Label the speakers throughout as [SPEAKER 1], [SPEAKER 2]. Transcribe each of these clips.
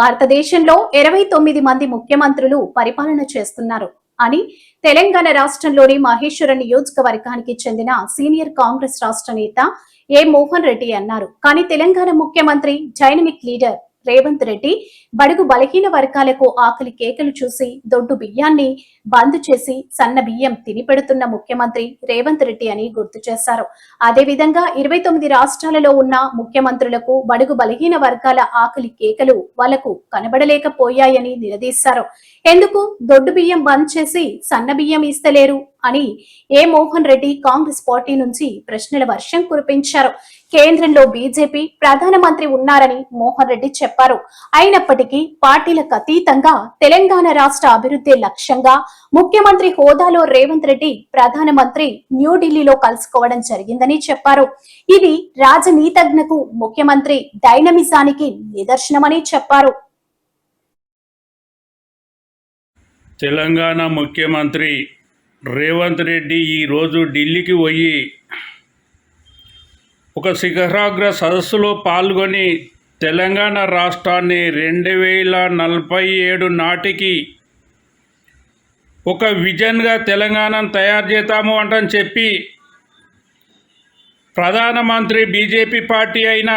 [SPEAKER 1] భారతదేశంలో ఇరవై తొమ్మిది మంది ముఖ్యమంత్రులు పరిపాలన చేస్తున్నారు అని తెలంగాణ రాష్ట్రంలోని మహేశ్వర నియోజకవర్గానికి చెందిన సీనియర్ కాంగ్రెస్ రాష్ట్ర నేత ఏ మోహన్ రెడ్డి అన్నారు. కానీ తెలంగాణ ముఖ్యమంత్రి డైనమిక్ లీడర్ రేవంత్ రెడ్డి బడుగు బలహీన వర్గాలకు ఆకలి కేకలు చూసి దొడ్డు బియ్యాన్ని బంద్ చేసి సన్న బియ్యం తిని పెడుతున్న ముఖ్యమంత్రి రేవంత్ రెడ్డి అని గుర్తు చేశారు. అదేవిధంగా ఇరవై తొమ్మిది రాష్ట్రాలలో ఉన్న ముఖ్యమంత్రులకు బడుగు బలహీన వర్గాల ఆకలి కేకలు వాళ్ళకు కనబడలేకపోయాయని నిలదీశారు. ఎందుకు? దొడ్డు బియ్యం బంద్ చేసి సన్న బియ్యం ఇస్తలేరు? అని ఏ మోహన్ రెడ్డి కాంగ్రెస్ పార్టీ నుంచి ప్రశ్నల వర్షం కురిపించారు. కేంద్రంలో బీజేపీ ప్రధానమంత్రి ఉన్నారని మోహన్ రెడ్డి చెప్పారు. అయినప్పటికీ పార్టీలకు అతీతంగా తెలంగాణ రాష్ట్ర అభివృద్ధి లక్ష్యంగా ముఖ్యమంత్రి హోదాలో రేవంత్ రెడ్డి ప్రధానమంత్రి న్యూఢిల్లీలో కలుసుకోవడం జరిగిందని చెప్పారు. ఇది రాజనీతజ్ఞకు ముఖ్యమంత్రి డైనమిజానికి నిదర్శనమని చెప్పారు.
[SPEAKER 2] తెలంగాణ ముఖ్యమంత్రి రేవంత్ రెడ్డి ఈరోజు ఢిల్లీకి పోయి ఒక శిఖరాగ్ర సదస్సులో పాల్గొని తెలంగాణ రాష్ట్రాన్ని రెండు వేల నలభై ఏడు నాటికి ఒక విజన్గా తెలంగాణను తయారు చేద్దాము అంటని చెప్పి ప్రధానమంత్రి బీజేపీ పార్టీ అయిన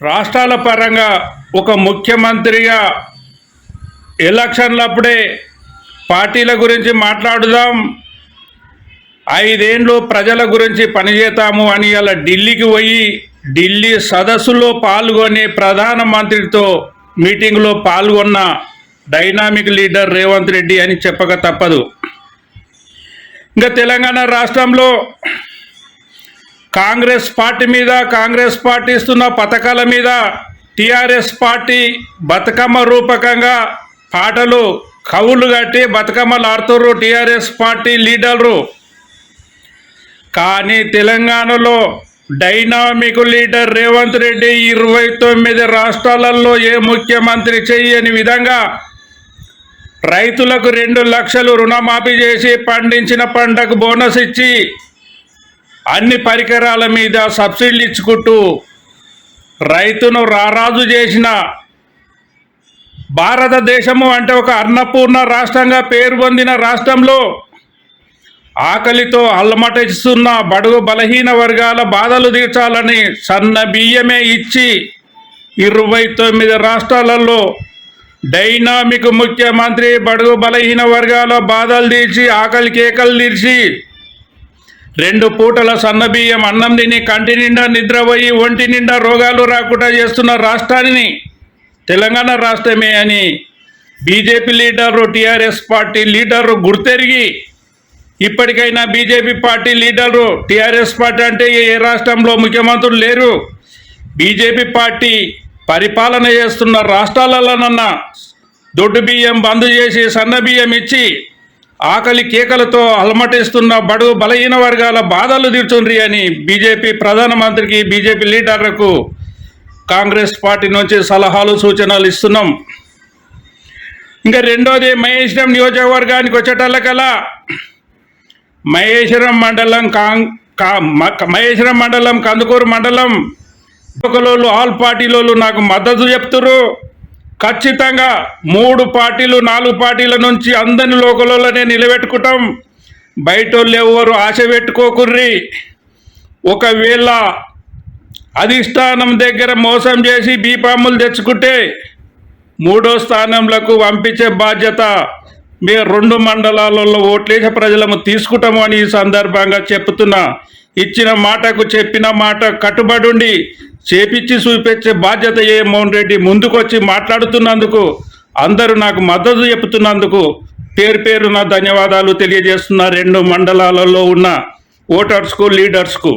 [SPEAKER 2] రాష్ట్రాల పరంగా ఒక ముఖ్యమంత్రిగా ఎలక్షన్లప్పుడే పార్టీల గురించి మాట్లాడుదాం. ఐదేండ్లు ప్రజల గురించి పనిచేస్తాము అని అలా ఢిల్లీకి పోయి ఢిల్లీ సదస్సులో పాల్గొని ప్రధానమంత్రితో మీటింగ్లో పాల్గొన్న డైనామిక్ లీడర్ రేవంత్ రెడ్డి అని చెప్పక తప్పదు. ఇంకా తెలంగాణ రాష్ట్రంలో కాంగ్రెస్ పార్టీ మీద కాంగ్రెస్ పార్టీ ఇస్తున్న పథకాల మీద టిఆర్ఎస్ పార్టీ బతుకమ్మ రూపకంగా పాటలు కవులు కట్టి బతుకమ్మలు ఆడుతుర్రు టీఆర్ఎస్ పార్టీ లీడర్లు. కానీ తెలంగాణలో డైనామిక్ లీడర్ రేవంత్ రెడ్డి ఇరవై తొమ్మిది రాష్ట్రాలలో ఏ ముఖ్యమంత్రి చేయని విధంగా రైతులకు రెండు లక్షలు రుణమాఫీ చేసి పండించిన పంటకు బోనస్ ఇచ్చి అన్ని పరికరాల మీద సబ్సిడీలు ఇచ్చుకుంటూ రైతును రారాజు చేసిన భారతదేశము అంటే ఒక అన్నపూర్ణ రాష్ట్రంగా పేరు పొందిన రాష్ట్రంలో ఆకలితో అల్లమటిస్తున్న బడుగు బలహీన వర్గాల బాధలు తీర్చాలని సన్న బియ్యమే ఇచ్చి ఇరవై తొమ్మిది రాష్ట్రాలలో డైనామిక్ ముఖ్యమంత్రి బడుగు బలహీన వర్గాల బాధలు తీర్చి ఆకలి కేకలు తీర్చి రెండు పూటల సన్నబియ్యం అన్నం తిని కంటి నిండా నిద్రపోయి ఒంటి నిండా రోగాలు రాకుండా చేస్తున్న రాష్ట్రాన్ని తెలంగాణ రాష్ట్రమే అని BJP leader TRS party leader గుర్తెరిగి ఇప్పటికైనా BJP party leader TRS party అంటే ఏ రాష్ట్రంలో ముఖ్యమంత్రులు లేరు. బీజేపీ పార్టీ పరిపాలన చేస్తున్న రాష్ట్రాలలోనన్నా దొడ్డు బియ్యం బంద్ చేసి సన్న బియ్యం ఇచ్చి ఆకలి కేకలతో అలమటిస్తున్న బడుగు బలహీన వర్గాల బాధలు తీర్చుండ్రి అని బీజేపీ ప్రధానమంత్రికి బీజేపీ లీడర్లకు కాంగ్రెస్ పార్టీ నుంచి సలహాలు సూచనలు ఇస్తున్నాం. ఇంకా రెండోది మహేశ్వరం నియోజకవర్గానికి వచ్చేటల్లకల్లా మహేశ్వరం మండలం కాంగ్ కా మ- మహేశ్వరం మండలం కందుకూరు మండలం. లోకలోళ్ళు ఆల్ పార్టీలోళ్ళు నాకు మద్దతు చెప్తురు ఖచ్చితంగా మూడు పార్టీలు నాలుగు పార్టీల నుంచి అందరిని లోకలోనే నిలబెట్టుకుంటాం. బయట వాళ్ళు ఎవరు ఆశ పెట్టుకోకుర్రి. ఒకవేళ అధిష్టానం దగ్గర మోసం చేసి బీపాములు తెచ్చుకుంటే మూడో స్థానంలకు పంపించే బాధ్యత మేము రెండు మండలాలలో ఓట్లేసే ప్రజలము తీసుకుంటాము అని ఈ సందర్భంగా చెప్తున్నా. ఇచ్చిన మాటకు చెప్పిన మాట కట్టుబడి ఉండి చేపిచ్చి చూపించే బాధ్యత ఏ మోహన్ రెడ్డి ముందుకొచ్చి మాట్లాడుతున్నందుకు అందరూ నాకు మద్దతు చెప్తున్నందుకు పేరు పేరు నా ధన్యవాదాలు తెలియజేస్తున్న రెండు మండలాలలో ఉన్న ఓటర్స్కు లీడర్స్కు.